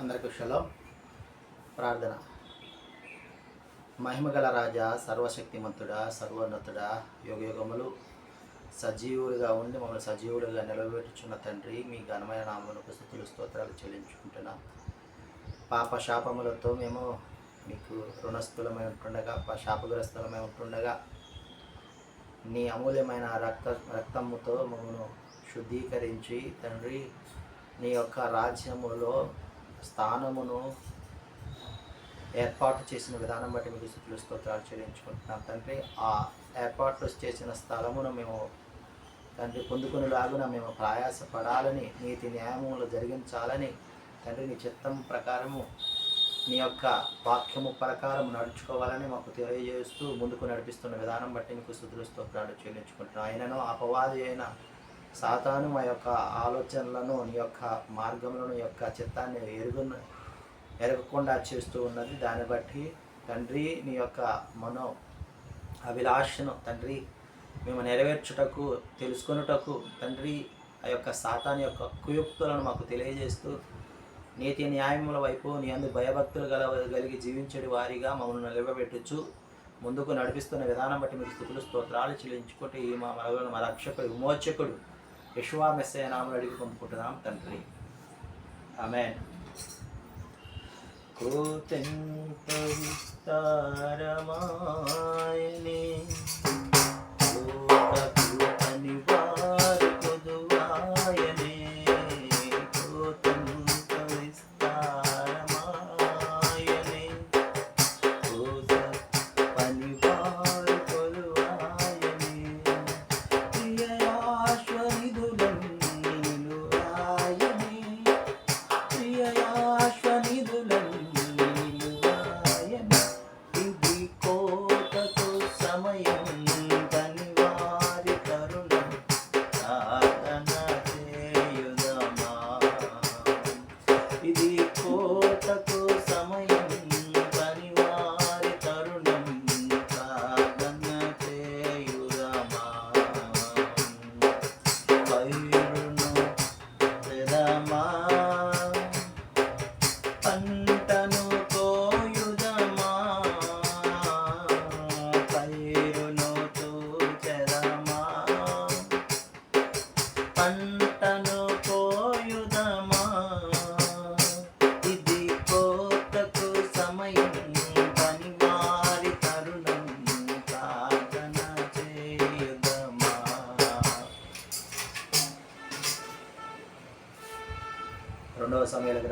అందరికీ షలో ప్రార్థన. మహిమగల రాజా సర్వశక్తిమంతుడా సర్వోన్నతుడా యుగయుగములు సజీవుడిగా ఉండి మమ్మల్ని సజీవుడిగా నిలబెట్టుచున్న తండ్రి మీ ఘనమైన నామములకు స్థుతులు స్తోత్రాలు చెల్లించుకుంటున్నాం. పాప శాపములతో మేము మీకు రుణస్థులమై ఉంటుండగా ప శాపగ్రస్తులమై ఉంటుండగా నీ అమూల్యమైన రక్త రక్తముతో మమ్మను శుద్ధీకరించి తండ్రి నీ యొక్క రాజ్యములో స్థానమును ఏర్పాటు చేసిన విధానం బట్టి మీకు స్థుతులు స్తోత్రాలు చెల్లించుకుంటున్నాం తండ్రి. ఆ ఏర్పాటు చేసిన స్థలమును మేము తండ్రి పొందుకునేలాగున మేము ప్రయాసపడాలని నీతి న్యాయములు జరిగించాలని తండ్రి నీ చిత్తం ప్రకారము నీ యొక్క వాక్యము ప్రకారం నడుచుకోవాలని మాకు తెలియజేస్తూ ముందుకు నడిపిస్తున్న విధానం బట్టి మీకు స్థుతులు స్తోత్రాలు చెల్లించుకుంటున్నాం. ఆయనను అపవాది అయిన సాతాను మా యొక్క ఆలోచనలను నీ యొక్క మార్గములను నీ యొక్క చిత్తాన్ని ఎరుగు ఎరగకుండా చేస్తూ ఉన్నది. దాన్ని బట్టి తండ్రి నీ యొక్క మనో అభిలాషను తండ్రి మేము నెరవేర్చుటకు తెలుసుకొనుటకు తండ్రి ఆ యొక్క సాతాన్ యొక్క కుయుక్తులను మాకు తెలియజేస్తూ నీతి న్యాయముల వైపు నీ అందు భయభక్తులు గల కలిగి జీవించడి వారిగా మమ్మల్ని నిలబెట్టచ్చు ముందుకు నడిపిస్తున్న విధానం బట్టి మీకు స్థుతులు స్తోత్రాలు చెల్లించుకుంటే ఈ మా మరగలను మా రక్షకుడు విమోచకుడు యశువా మెస్సయ నామలు అడిగి పొందుకుంటున్నాం తండ్రి ఆమెన్ కోతెంత విస్తారమాయనే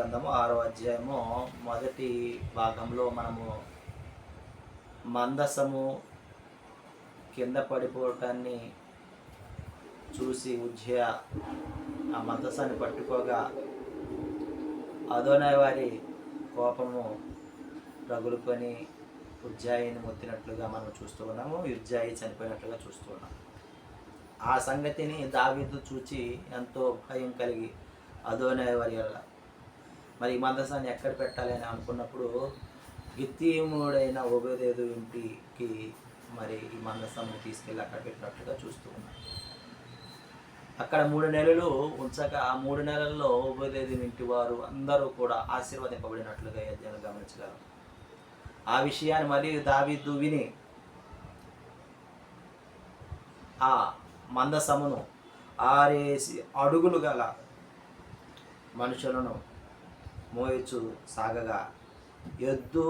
గ్రంథము ఆరో అధ్యాయము మొదటి భాగంలో మనము మందసము కింద పడిపోవటాన్ని చూసి ఉజ్జయ ఆ మందసాన్ని పట్టుకోగా అదోనే వారి కోపము రగులుకొని ఉజ్జాయిని మొత్తినట్లుగా మనం చూస్తూ ఉన్నాము ఉజ్జాయి చనిపోయినట్లుగా చూస్తూ ఉన్నాం. ఆ సంగతిని దావీదు చూచి ఎంతో భయం కలిగి అదోనే వారి వల్ల మరి ఈ మందసాన్ని ఎక్కడ పెట్టాలి అని అనుకున్నప్పుడు గిత్తీముడైన ఒబేదేదు ఇంటికి మరి ఈ మందసాన్ని తీసుకెళ్ళి అక్కడ పెట్టినట్టుగా చూస్తూ ఉన్నాడు అక్కడ మూడు నెలలు ఉంచగా ఆ మూడు నెలల్లో ఉభయదేవి ఇంటి వారు అందరూ కూడా ఆశీర్వదింపబడినట్లుగా ఈ గమనించగలరు ఆ విషయాన్ని మరియు దావీదు విని ఆ మందసమును ఆరేసి అడుగులు గల మనుషులను మోయచు సాగగా. ఎద్దు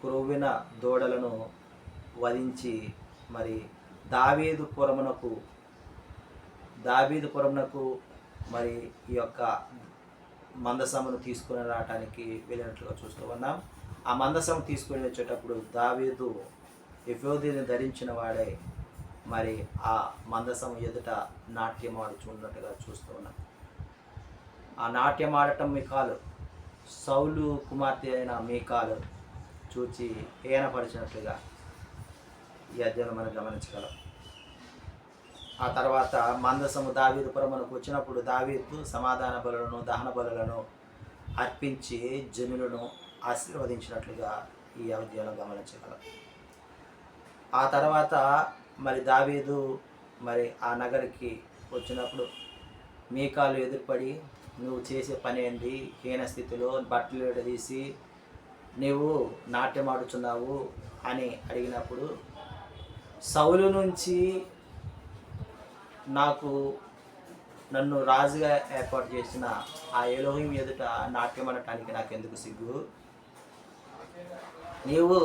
క్రొవ్విన దూడలను వధించి మరి దావీదు దావీదుపురమునకు పురమునకు మరి ఈ యొక్క మందసమును తీసుకుని రావటానికి వెళ్ళినట్లుగా చూస్తూ ఉన్నాం. ఆ మందసం తీసుకుని వచ్చేటప్పుడు దావీదు ఎఫోదిని ధరించిన వాడే మరి ఆ మందసం ఎదుట నాట్యం ఆడుచున్నట్టుగా చూస్తూ ఉన్నాం. ఆ నాట్యం ఆడటం మీకాలు సౌలు కుమార్తె అయిన మీకాలు చూచి హీనపరిచినట్లుగా ఈ అధ్యయనం మనం గమనించగలం. ఆ తర్వాత మందసము దావీదు పురమునకు వచ్చినప్పుడు దావీదు సమాధాన బలులను దహన బలులను అర్పించి జనులను ఆశీర్వదించినట్లుగా ఈ అధ్యయనం గమనించగలం. ఆ తర్వాత మరి దావీదు మరి ఆ నగరికి వచ్చినప్పుడు మీకాలు ఎదురుపడి నువ్వు చేసే పని ఏంటి హీన స్థితిలో బట్టలు విడదీసి నీవు నాట్యం ఆడుచున్నావు అని అడిగినప్పుడు సౌలు నుంచి నాకు నన్ను రాజుగా ఏర్పాటు చేసిన ఆ ఎలోహిం ఎదుట నాట్యం అనటానికి నాకు ఎందుకు సిగ్గు? నీవు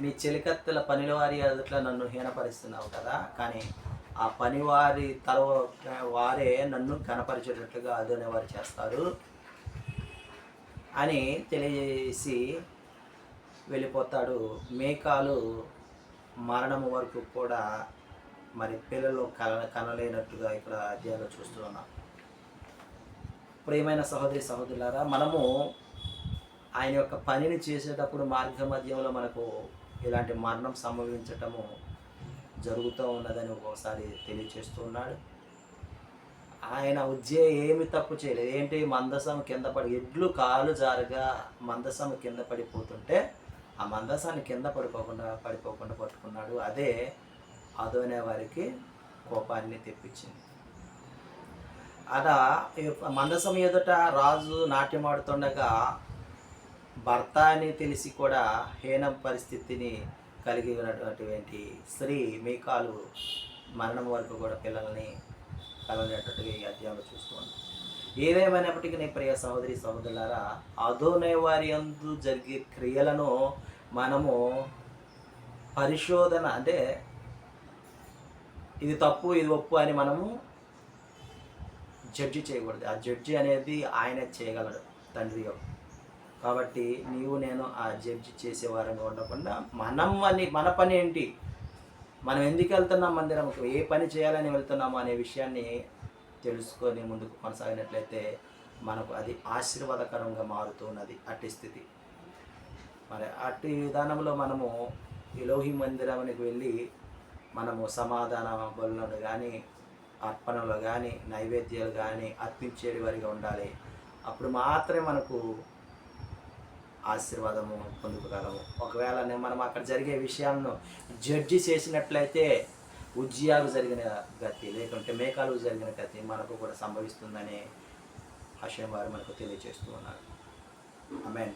నీ చెలికత్తెల పనివారి ఎదుట నన్ను హీనపరుస్తున్నావు కదా కానీ ఆ పనివారి తల వారే నన్ను కనపరిచేటట్లుగా అదోనే వారు చేస్తారు అని తెలియజేసి వెళ్ళిపోతాడు. మేకాలు మరణం వరకు కూడా మరి పిల్లలు కల కనలేనట్టుగా ఇక్కడ అధ్యాయంలో చూస్తూ ఉన్నాం. ప్రియమైన సహోదరి సహోదరులారా మనము ఆయన యొక్క పనిని చేసేటప్పుడు మార్గ మధ్యంలో మనకు ఇలాంటి మరణం సంభవించటము జరుగుతూ ఉన్నదని ఒక్కోసారి తెలియచేస్తూ ఉన్నాడు ఆయన ఉజ్జయ ఏమి తప్పు చేయలేదు. ఏంటి? మందసం కింద పడి ఎడ్లు కాలు జారుగా మందసం కింద పడిపోతుంటే ఆ మందసాన్ని కింద పడిపోకుండా పడిపోకుండా పట్టుకున్నాడు. అదే అదోనే వారికి కోపాన్ని తెప్పించింది. అలా మందసం ఎదుట రాజు నాట్యమాడుతుండగా భర్త అని తెలిసి కూడా హీనం పరిస్థితిని కలిగి ఉన్నటువంటి స్త్రీ మీకాలు మరణం వరకు కూడా పిల్లల్ని కలగనేటట్టుగా ఈ అధ్యాయంలో చూస్తున్నాం ఏదేమైనప్పటికీ నీ ప్రియ సహోదరి సహోదరులారా అదోనే వారి అందు జరిగే క్రియలను మనము పరిశోధన అంటే ఇది తప్పు ఇది ఒప్పు అని మనము జడ్జి చేయకూడదు. ఆ జడ్జి అనేది ఆయన చేయగలడు తండ్రి యొక్క కాబట్టి నీవు నేను ఆ జడ్జి చేసేవారంగా ఉండకుండా మనం అని మన పని ఏంటి? మనం ఎందుకు వెళ్తున్నాం మందిరంకు? ఏ పని చేయాలని వెళ్తున్నాము అనే విషయాన్ని తెలుసుకొని ముందుకు కొనసాగినట్లయితే మనకు అది ఆశీర్వాదకరంగా మారుతున్నది అట్టి స్థితి. మరి అట్టి విధానంలో మనము ఇలోహి మందిరానికి వెళ్ళి మనము సమాధాన బలులను కానీ అర్పణలు కానీ నైవేద్యాలు కానీ అర్పించేది వారిగా ఉండాలి. అప్పుడు మాత్రమే మనకు ఆశీర్వాదము పొందుకోగలము. ఒకవేళ మనం అక్కడ జరిగే విషయాలను జడ్జి చేసినట్లయితే ఉజ్జయాలు జరిగిన గతి లేకుంటే మేకాలు జరిగిన గతి మనకు కూడా సంభవిస్తుందని ఆశయం వారు మనకు తెలియజేస్తూ ఉన్నారు. ఆమెన్